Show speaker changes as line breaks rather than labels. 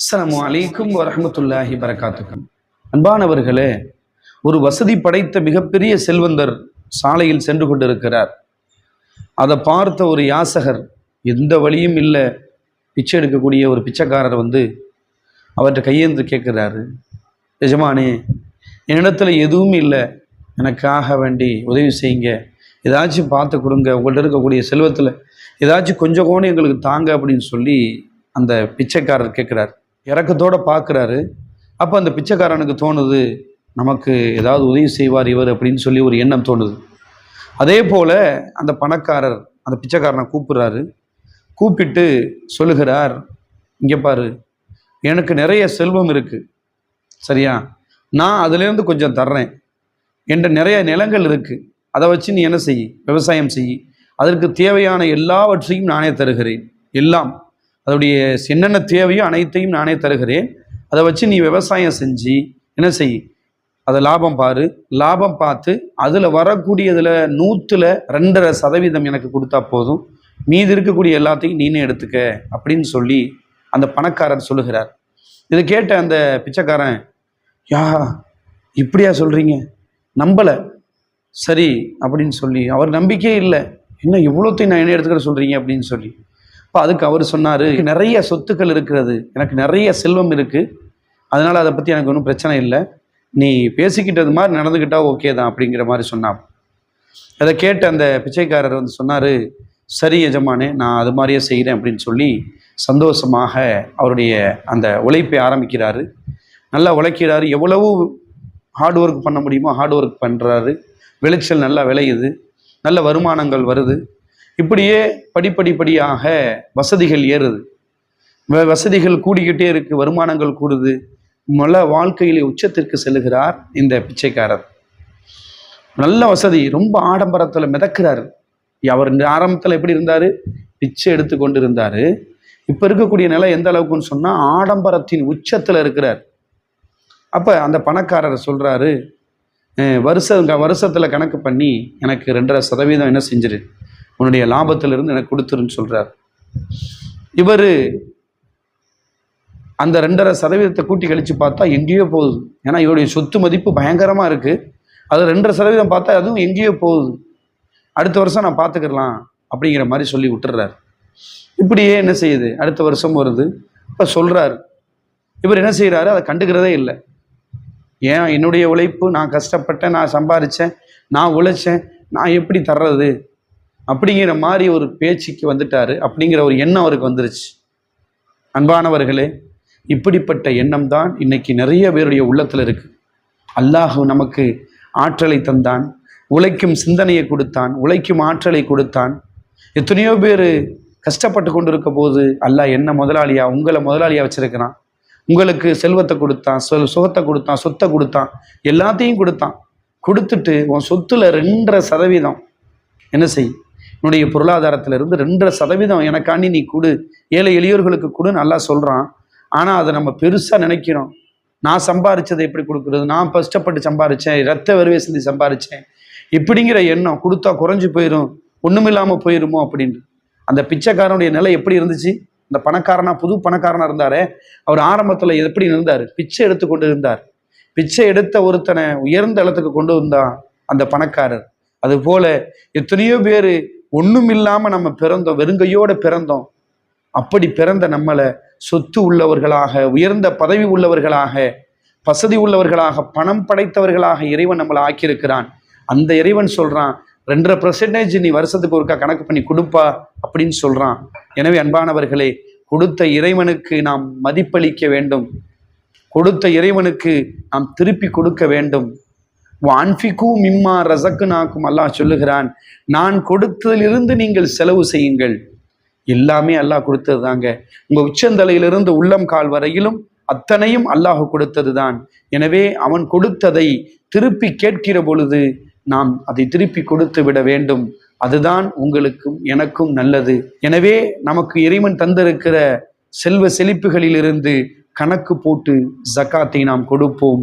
அஸ்ஸலாமு அலைக்கும் வரமத்துல்லாஹி வரகாத்துக்கம். அன்பானவர்களே ஒரு வசதி படைத்த மிகப்பெரிய செல்வந்தர் சாலையில் சென்று கொண்டிருக்கிறார். அதை பார்த்த ஒரு யாசகர் எந்த வழியும் இல்லை பிச்சை எடுக்கக்கூடிய ஒரு பிச்சைக்காரர் வந்து அவர்கிட்ட கையேந்து கேட்குறாரு. எஜமானே என்னிடத்துல எதுவும் இல்லை. எனக்காக வேண்டி உதவி செய்யுங்க. ஏதாச்சும் பார்த்து கொடுங்க. உங்கள்கிட்ட இருக்கக்கூடிய செல்வத்தில் ஏதாச்சும் கொஞ்சம் கோணம் எங்களுக்கு தாங்க அப்படின்னு சொல்லி அந்த பிச்சைக்காரர் கேட்குறாரு. இறக்கத்தோடு பார்க்குறாரு. அப்போ அந்த பிச்சைக்காரனுக்கு தோணுது நமக்கு ஏதாவது உதவி செய்வார் இவர் அப்படின்னு சொல்லி ஒரு எண்ணம் தோணுது. அதே போல் அந்த பணக்காரர் அந்த பிச்சைக்காரனை கூப்பிடுறாரு. கூப்பிட்டு சொல்லுகிறார் இங்கே பாரு எனக்கு நிறைய செல்வம் இருக்குது சரியா? நான் அதுலேருந்து கொஞ்சம் தர்றேன். என்கிட்ட நிறைய நிலங்கள் இருக்குது அதை வச்சு நீ என்ன செய்? விவசாயம் செய். அதற்கு தேவையான எல்லாவற்றையும் நானே தருகிறேன். எல்லாம். அதோடைய என்னென்ன தேவையோ அனைத்தையும் நானே தருகிறேன். அதை வச்சு நீ விவசாயம் செஞ்சு என்ன செய்? அதை லாபம் பாரு. லாபம் பார்த்து அதில் வரக்கூடியதில் நூற்றில் ரெண்டரை சதவீதம் எனக்கு கொடுத்தா போதும். மீதி இருக்கக்கூடிய எல்லாத்தையும் நீனே எடுத்துக்க அப்படின்னு சொல்லி அந்த பணக்காரர் சொல்லுகிறார். இதை கேட்ட அந்த பிச்சைக்காரன் யா இப்படியா சொல்கிறீங்க நம்பலை. சரி அப்படின்னு சொல்லி அவர் நம்பிக்கையே இல்லை. என்ன இவ்வளோத்தையும் நான் என்ன எடுத்துக்கிற சொல்கிறீங்க அப்படின்னு சொல்லி அப்போ அதுக்கு அவர் சொன்னார் நிறைய சொத்துக்கள் இருக்கிறது. எனக்கு நிறைய செல்வம் இருக்குது அதனால் அதை பற்றி எனக்கு ஒன்றும் பிரச்சனை இல்லை. நீ பேசிக்கிட்டது மாதிரி நடந்துக்கிட்டா ஓகே தான் அப்படிங்கிற மாதிரி சொன்னான். அதை கேட்டு அந்த பிச்சைக்காரர் வந்து சொன்னார் சரி எஜமானே நான் அது மாதிரியே செய்கிறேன் அப்படின்னு சொல்லி சந்தோஷமாக அவருடைய அந்த உழைப்பை ஆரம்பிக்கிறாரு. நல்லா உழைக்கிறாரு. எவ்வளவு ஹார்ட் ஒர்க் பண்ண முடியுமோ ஹார்ட் ஒர்க் பண்ணுறாரு விளைச்சல் நல்லா விளையுது. நல்ல வருமானங்கள் வருது. இப்படியே படிப்படிப்படியாக வசதிகள் ஏறுது. வசதிகள் கூடிக்கிட்டே இருக்கு வருமானங்கள் கூடுது. மல வாழ்க்கையிலே உச்சத்திற்கு செல்லுகிறார் இந்த பிச்சைக்காரர். நல்ல வசதி ரொம்ப ஆடம்பரத்தில் மிதக்கிறார். அவர் இந்த ஆரம்பத்தில் எப்படி இருந்தார்? பிச்சை எடுத்து கொண்டு இருந்தார் இப்போ இருக்கக்கூடிய நிலை எந்த அளவுக்குன்னு சொன்னால் ஆடம்பரத்தின் உச்சத்தில் இருக்கிறார். அப்போ அந்த பணக்காரர் சொல்கிறாரு வருஷ வருஷத்தில் கணக்கு பண்ணி எனக்கு ரெண்டரை சதவீதம் என்ன செஞ்சிரு. உன்னுடைய லாபத்திலிருந்து எனக்கு கொடுத்துருன்னு சொல்கிறார் இவர் அந்த ரெண்டரை சதவீதத்தை கூட்டி கழித்து பார்த்தா எங்கேயோ போகுது. ஏன்னா இவருடைய சொத்து மதிப்பு பயங்கரமாக இருக்குது அது ரெண்டரை சதவீதம் பார்த்தா அதுவும் எங்கேயோ போகுது. அடுத்த வருஷம் நான் பார்த்துக்கிடலாம் அப்படிங்கிற மாதிரி சொல்லி விட்டுறாரு. இப்படியே என்ன செய்யுது? அடுத்த வருஷம் வருது. இப்போ சொல்கிறாரு இவர் என்ன செய்கிறாரு அதை கண்டுக்கிறதே இல்லை. ஏன்? என்னுடைய உழைப்பு நான் கஷ்டப்பட்டேன் நான் சம்பாரித்தேன் நான் உழைச்சேன் நான் எப்படி தர்றது? அப்படிங்கிற மாதிரி ஒரு பேச்சுக்கு வந்துட்டாரு. அப்படிங்கிற ஒரு எண்ணம் அவருக்கு வந்துருச்சு. அன்பானவர்களே இப்படிப்பட்ட எண்ணம் தான் இன்னைக்கு நிறைய பேருடைய உள்ளத்தில் இருக்கு. அல்லாஹ் நமக்கு ஆற்றலை தந்தான். உழைக்கும் சிந்தனையை கொடுத்தான். உழைக்கும் ஆற்றலை கொடுத்தான். எத்தனையோ பேர் கஷ்டப்பட்டு கொண்டிருக்க போது அல்லாஹ் என்ன முதலாளியா உங்களை முதலாளியாக வச்சிருக்கிறான். உங்களுக்கு செல்வத்தை கொடுத்தான் சொல் சுகத்தை கொடுத்தான் சொத்தை கொடுத்தான் எல்லாத்தையும் கொடுத்தான். கொடுத்துட்டு உன் சொத்தில் ரெண்டரை சதவீதம். என்ன செய்? உன்னுடைய பொருளாதாரத்திலிருந்து ரெண்டரை சதவீதம் எனக்காண்டி நீ கொடு. ஏழை எளியோர்களுக்கு கொடு நல்லா சொல்கிறான் ஆனால் அதை நம்ம பெருசாக நினைக்கிறோம். நான் சம்பாரிச்சதை எப்படி கொடுக்குறது? நான் கஷ்டப்பட்டு சம்பாரித்தேன் ரத்த வருவே செஞ்சு சம்பாரித்தேன் இப்படிங்கிற எண்ணம் கொடுத்தா குறைஞ்சு போயிடும் ஒன்றுமில்லாமல் போயிருமோ அப்படின்ட்டு அந்த பிச்சைக்காரனுடைய நிலை எப்படி இருந்துச்சு? இந்த பணக்காரனா புது பணக்காரனா இருந்தாரே. அவர் ஆரம்பத்தில் எப்படி இருந்தார் பிச்சை எடுத்து கொண்டு இருந்தார் பிச்சை எடுத்த ஒருத்தனை உயர்ந்த இடத்துக்கு கொண்டு வந்தான் அந்த பணக்காரர். அதுபோல எத்தனையோ பேர் ஒன்றும் இல்லாமல் நம்ம பிறந்தோம் வெறுங்கையோடு பிறந்தோம். அப்படி பிறந்த நம்மளை சொத்து உள்ளவர்களாக உயர்ந்த பதவி உள்ளவர்களாக வசதி உள்ளவர்களாக பணம் படைத்தவர்களாக இறைவன் நம்மளை ஆக்கியிருக்கிறான். அந்த இறைவன் சொல்கிறான் ரெண்டரை பர்சன்டேஜ் நீ வருஷத்துக்கு ஒருக்கா கணக்கு பண்ணி கொடுப்பா அப்படின்னு சொல்கிறான் எனவே அன்பானவர்களே கொடுத்த இறைவனுக்கு நாம் மதிப்பளிக்க வேண்டும். கொடுத்த இறைவனுக்கு நாம் திருப்பி கொடுக்க வேண்டும். அன்பிக்கு மிம்மா ரசக்கு நாக்கும் அல்லாஹ் சொல்லுகிறான் நான் கொடுத்ததிலிருந்து நீங்கள் செலவு செய்யுங்கள். எல்லாமே அல்லாஹ் கொடுத்தது தாங்க உங்க உச்சந்தலையிலிருந்து உள்ளம் கால் வரையிலும் அத்தனையும் அல்லாஹ் கொடுத்தது தான் எனவே அவன் கொடுத்ததை திருப்பி கேட்கிற பொழுது நாம் அதை திருப்பி கொடுத்து விட வேண்டும். அதுதான் உங்களுக்கும் எனக்கும் நல்லது. எனவே நமக்கு இறைவன் தந்திருக்கிற செல்வ செழிப்புகளிலிருந்து கணக்கு போட்டு ஜக்காத்தை நாம் கொடுப்போம்.